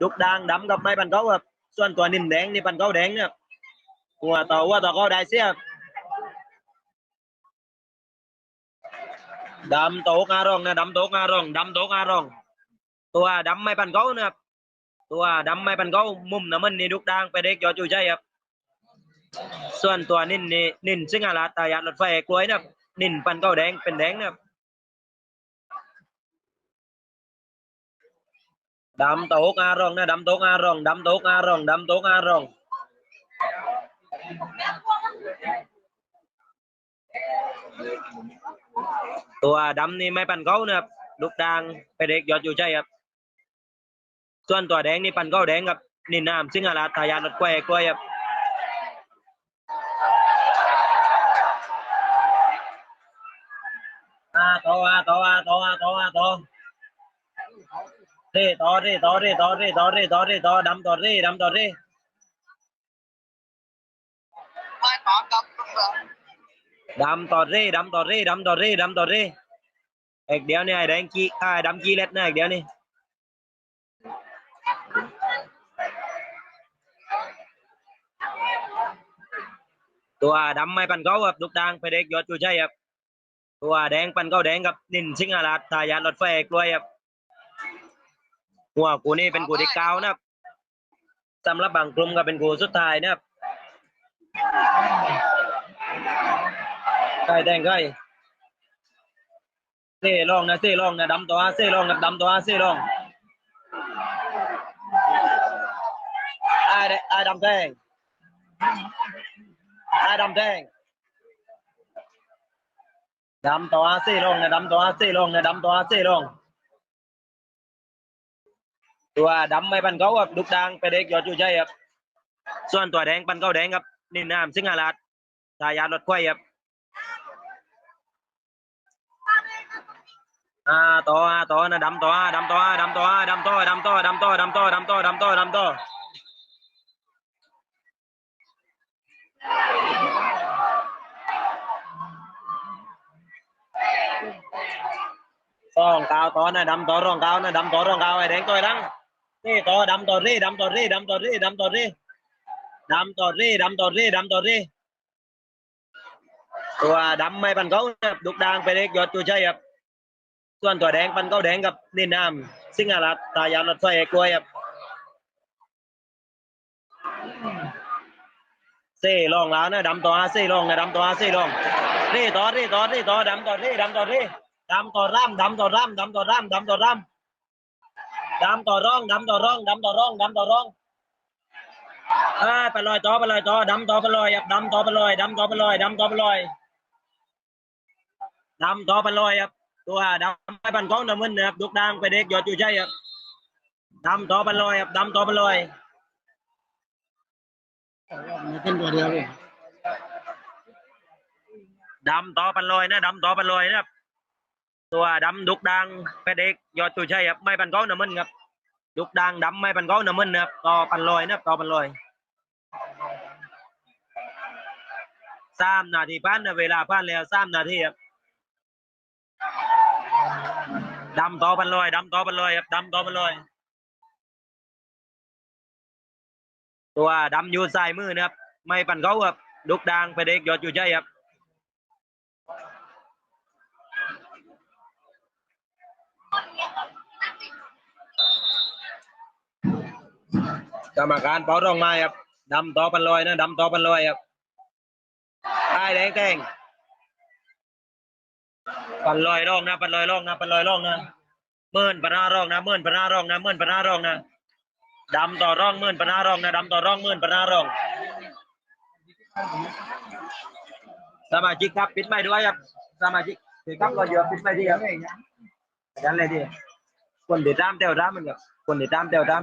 ดุกด่างดำกับไม้ปันเขาครับส่วนตัวนิ่มแดงนี่ปันเขาแดงเนี่ยหัวต่อหัวต่อเขาได้เสียดำโตกอารองนะดำโตกอารอง đâm tốt Aaron nè, đâm tốt Aaron đâm tốt Aaron đâm tốt Aaron tua đâm ni mấy bàn gấu nè, lúc đang phải đẹp do chủ chơi ạ. Tuần tòa à, đen ni bàn gấu đen gặp nên nam sinh à là tài gian lật quay quay ạ. À to à to เร่ต่อเร่ต่อเร่ต่อเร่ต่อเร่ต่อเร่ต่อดำต่อเร่ดำต่อเร่ดำต่อเร่ดำต่อเร่ดำต่อเร่ดำต่อเร่เอกเดียวนี่ไอ้แดงกี้ไอ้ดำกี้เล็ดนะเอกเดียวนี่ตัวดำไม่ปันเขาครับลูกดางไปเด็กยอดจูใจครับตัวแดงปันเขาแดงกับนินสิงหราชทายาทรถไฟกล้วยครับ หัวกูนี่เป็นกูที่เก้านะครับสำหรับบางกลุ่มก็เป็นกูสุดท้ายนะครับใกล้แดงใกล้เซ่ลองนะเซ่ลองนะดำตัวเซ่ลองนะดำตัวเซ่ลองไอ้เดไอ้ดำแดง ai đâm đen đâm to xì luôn nè đâm to xì luôn nè đâm to xì luôn ตัว ดำไม่ปันเขาครับดุกดังไปเด็กยอดจูใจครับส่วนตัวแดงปันเขาแดงครับนินน้ำสิงหราชทายาทรถไฟครับอ่าต่ออ่าต่อนะดำต่ออ่าดำต่ออ่าดำต่ออ่าดำต่อดำต่อดำต่อดำต่อดำต่อดำต่อดำต่อสองเก้าต่อนะดำต่อรองเก้านะดำต่อรองเก้าไอ้แดงต่อยดัง นี่ต่อดำต่อเรีดำต่อเรีดำต่อเรีดำต่อเรีดำต่อเรีดำต่อเรีดำต่อเรีตัวดำไม่ปันเขาครับดุกดางไปเล็กยอดตัวใช่ครับส่วนตัวแดงปันเขาแดงกับนี่น้ำสิงหราชตายานรถไฟกล้วยครับเซ่ลองแล้วนะดำต่อเซ่ลองนะดำต่อเซ่ลองรีต่อรีต่อรีต่อดำต่อรีดำต่อรีดำต่อร่ำดำต่อร่ำดำต่อร่ำดำต่อร่ำ ดำต่อร่องดำต่อร่องดำต่อร่องดำต่อร่องเอ้ยไปลอยต่อไปลอยต่อดำต่อไปลอยครับดำต่อไปลอยดำต่อไปลอยดำต่อไปลอยดำต่อไปลอยครับตัวดำไปบันกองน้ำมันนะครับดุกดังไปเด็กยอดอยู่ใช่ครับดำต่อไปลอยครับดำต่อไปลอยมีขึ้นตัวเดียวเองดำต่อไปลอยนะดำต่อไปลอยนะครับ ตัวดำดุกดังไปเด็กยอดอยู่ใช่ครับไม่บันกองน้ำมันครับดุกดังดำไม่ปันก้องน้ำมันนะครับต่อปันลอยนะครับต่อปันลอยสามนาทีพันนะเวลาพันแล้วสามนาทีครับดำต่อปันลอยดำต่อปันลอยครับดำต่อปันลอย ตัวดำอยู่ซ้ายมือนะครับไม่ปันเขาครับดุกดังไปเด็กยอดอยู่ใจครับ กรรมการเป่ารองไม้ครับดำต่อปันลอยนะดำต่อปันลอยครับไอ้แดงแดงปันลอยร่องนะปันลอยร่องนะปันลอยร่องนะเมื่นปนาร่องนะเมื่นปนาร่องนะเมื่นปนาร่องนะดำต่อร่องเมื่นปนาร่องนะดำต่อร่องเมื่นปนาร่องสมาชิกครับปิดไม่ด้วยครับสมาชิกถือครับก็เยอะปิดไม่ดีครับยันเลยดีคนเดือดร้ามเตียวร้ามมันครับคนเดือดร้ามเตียวร้าม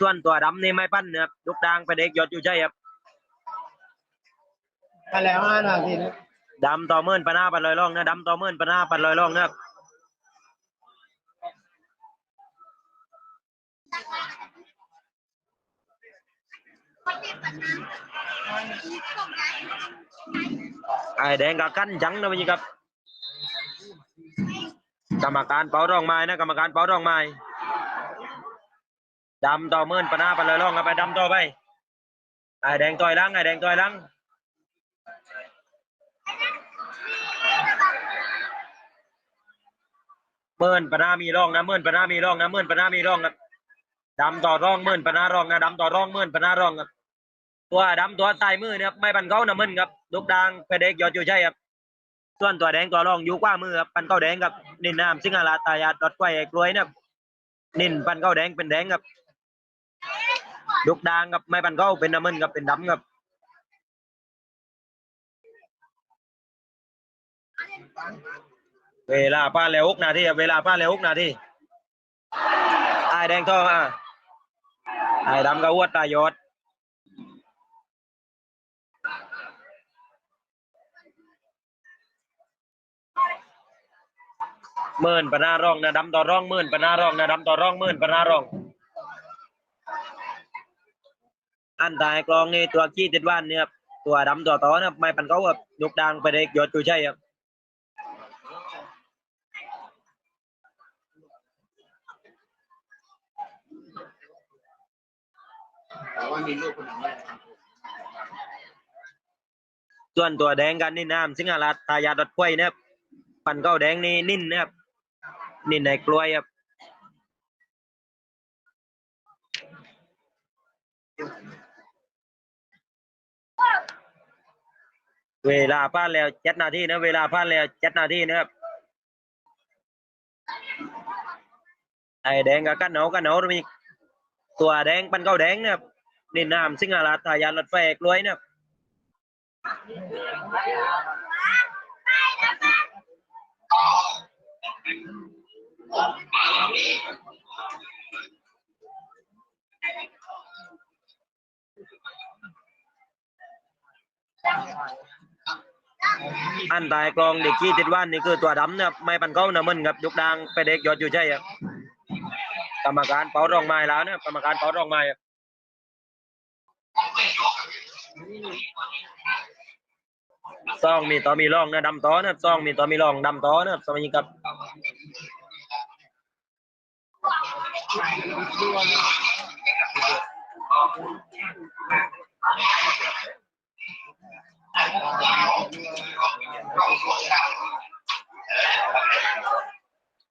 สมาชิกตีครับรถเครื่องอย่างเดียวปิดไม่ดีครับไอ้แดงกันนะยิงนายแดงกันนะตัวแดงปันเก้าแดงครับนี่น้ำซิงหลาตายานรถไฟกล้วยครับส่วนตัวดำนี่ไม่ปั้นนะครับลูกดังไปเด็กยอดอยู่ใช่ครับไปแล้วห้านาทีนะดำต่อเมื่นปะหน้าปันลอยล่องนะดำต่อเมื่นปะหน้าปันลอยล่องนะครับไอ้แดงกับกั้นจังนะพี่ครับ กรรมการเป่าร่องไม้นะกรรมการเป่าร่องไม้ ดำต่อเมื่นปะหน้าปันลอยล่องกันไปดำต่อไปไอ้แดงต่อยลังไอ้แดงต่อยลังเมื่นปนามีร่องนะเมื่นปนามีร่องนะเมื่นปนามีร่องครับดำต่อร่องเมื่นปนาร่องนะดำต่อร่องเมื่นปนาร่องครับตัวดำตัวใต้มือเนี่ยครับไม่ปันเขานะเมื่นครับลูกดางเพเด็กยอดอยู่ใช่ครับส่วนตัวแดงตัวร่องอยู่กว่ามือครับปันเขาแดงครับนินน้ำซิงอาลาตายาดรถไฟกล้วยนะครับนินปันเขาแดงเป็นแดงครับ ลูกดางครับไม่ปันเขาเป็นน้ำเมื่นครับเป็นดำครับเวลาป้าแล้วหกนาทีเวลาป้าแล้วหกนาทีไอ้แดงทออะไอ้ดำกระวดตายอดหมื่นปนาร่องนะดำต่อร่องหมื่นปนาร่องนะดำต่อร่องหมื่นปนาร่อง อันตายกลองนี่ตัวขี้ติดว่านเนี่ยครับตัวดำตัวต่อนะครับไม่ปันเขาแบบยกดังไปเด็กยอดตัวใช่ครับต่ว่ามีลูกคนหนึ่งเลยส่วนตัวแดงกันนี่น้ำสิงหราชตายาดดกล้วยนะครับปันเก้าแดงนี่นิ่นนะครับนิ่นในกล้วยครับ เวลาผ่านแล้วเจ็ดนาทีนะเวลาผ่านแล้วเจ็ดนาทีนะครับไอ้แดงกับกันหนากันหนามีตัวแดงปันเก้าแดงนะครับนี่น้ำสิงหราชตายาดรถไฟกล้วยนะครับ อันตายกลองเด็กขี้ติดว่านนี่คือตัวดำนะครับไม่ปันเขานะมึนครับยุกดังไปเด็กยอดอยู่ใช่ครับกรรมการเป่ารองไม้แล้วนะครับกรรมการเป่ารองไม้ครับซองมีต่อมีร่องนะดำต่อนะซองมีต่อมีร่องดำต่อนะครับสมัยนี้กับ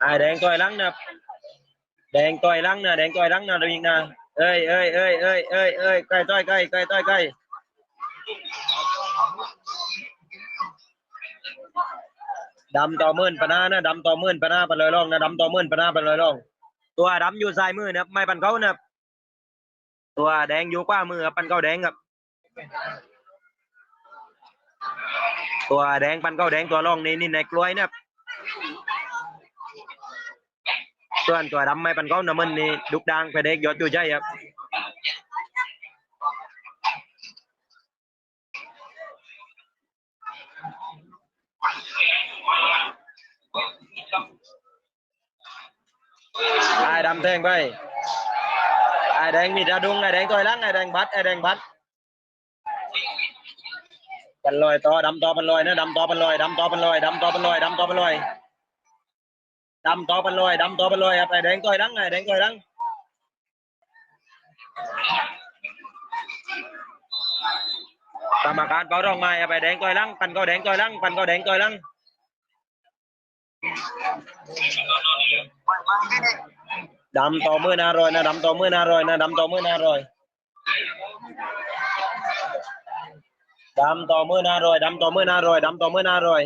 ไอแดงต่อยลังนะแดงต่อยลังนะแดงต่อยลังนะดูยิงนะเอ้ยเอ้ยเอ้ยเอ้ยเอ้ยเอ้ยใกล้ต่อยใกล้ใกล้ ต่อยใกล้ดำต่อมื่นปะนานะดำต่อมื่นปะนาไปเลยร่องนะดำต่อมื่นปะนาไปเลยร่อง ตัวดำอยู่ซ้ายมือนะครับไม่ปันเขานะครับตัวแดงอยู่ขวามือครับปันเขาแดงครับ ตัวแดงปันเขาแดงตัวร่องนี่นี่ในกล้วยนะครับส่วนตัวดำไม่ปันเขานะมันนี่ดุกดังไปเด็กยอดอยู่ใช่ครับไอ้ดำแทงไปไอ้แดงมีดาดุงไอ้แดงต่อยหลังไอ้แดงบัดไอ้แดงบัด ปันลอยต่อดำต่อปันลอยนะดำต่อปันลอยดำต่อปันลอยดำต่อปันลอยดำต่อปันลอยดำต่อปันลอยดำต่อปันลอยครับไอ้แดงต่อยดังไอ้แดงต่อยดังกรรมการเป่าร้องไม้ครับไอ้แดงต่อยดังปันก็แดงต่อยดังปันก็แดงต่อยดังดำต่อมือหนารอยนะดำต่อมือหนารอยนะดำต่อมือหนารอย ดำต่อมือหน้ารอยดำต่อมือหน้ารอยดำต่อมือหน้ารอย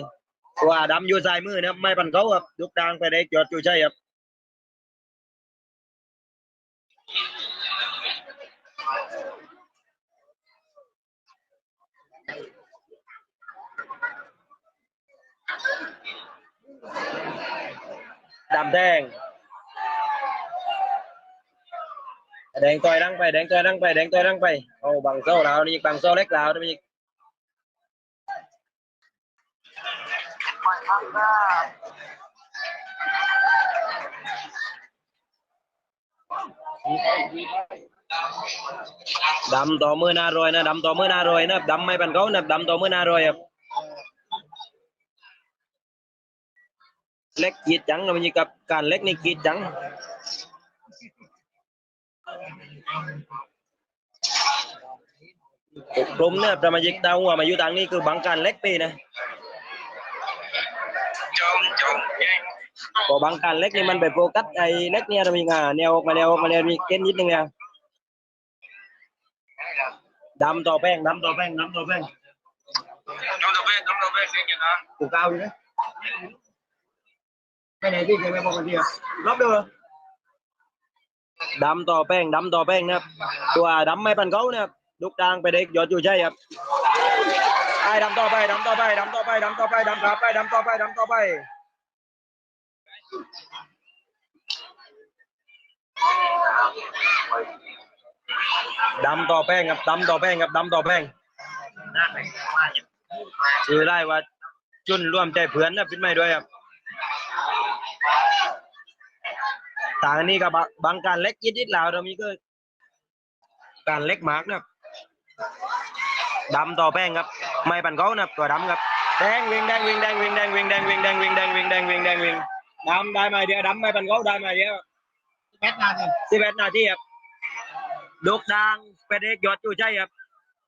ว่าดำอยู่ซ้ายมือนะครับไม่ปันเขาครับยุกดางไปได้จอดอยู่ใช่ครับดำแดงแดงต่อยรังไปแดงต่อยรังไปแดงต่อยรังไปเอาบังโซ่แล้วนี่บังโซ่เล็กแล้วนี่ ดำต่อมือหน้ารอยนะดำต่อมือหน้ารอยนะดำไม่เป็นเขานะดำต่อมือหน้ารอยครับเล็กกีดจังนะมันอยู่กับการเล็กนี่กีดจังกลุ่มเนี่ยประมาณยิกดาวหัวมาอยู่ทางนี้คือบังการเล็กปีนะ พอบังการเล็กนี่มันไปโฟกัสไอ้เล็กเนี่ยเรามีงาแนวออกมาแนวออกมาแนวมีเก้นนิดนึงเนี่ยดำต่อแป้งดำต่อแป้งดำต่อแป้งต้องตัวเบ้ต้องตัวเบ้เด็กอย่างนั้นกูก้าวอยู่นะไปไหนที่เคยไปบอกกันทีอะรอบเดียวเหรอดำต่อแป้งดำต่อแป้งนะครับตัวดำไม่ปันเขานะครับลูกดางไปเด็กยอดอยู่ใช่ครับไอ้ ดำต่อไปดำต่อไปดำต่อไปดำต่อไปดำต่อไปดำต่อไปดำต่อไปดำต่อแป้งครับดำต่อแป้งครับดำต่อแป้งชื่อได้ว่าจุนร่วมใจเพื่อนนะพิดไม่ด้วยครับต่างนี้กับบางการเล็กยิดยิดล้วเรามีก็การเล็กมากนะครับ ดำต่อแป้งครับ ไม่ปันเขานะตัวดำครับแดงวิ่งแดงวิ่งแดงวิ่งแดงวิ่งแดงวิ่งแดงวิ่งแดงวิ่งแดงวิ่งแดงวิ่งดำได้มาเดียวดำไม่ปันเขาได้มาเดียวแป๊ดนาทีสิบเอ็ดนาทีครับลูกดางเป็นเอกยอดอยู่ใช่ครับ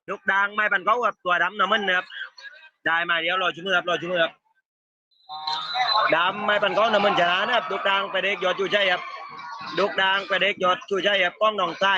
ลูกดางไม่ปันเขาครับตัวดำน้ำมันนะครับได้มาเดียวรอชุ่มอครับรอชุ่มอครับดำไม่ปันก้อนน้ำมันชนะนะครับลูกดางไปเด็กยอดชูใจครับลูกดางไปเด็กยอดชูใจครับป้องหนองใต้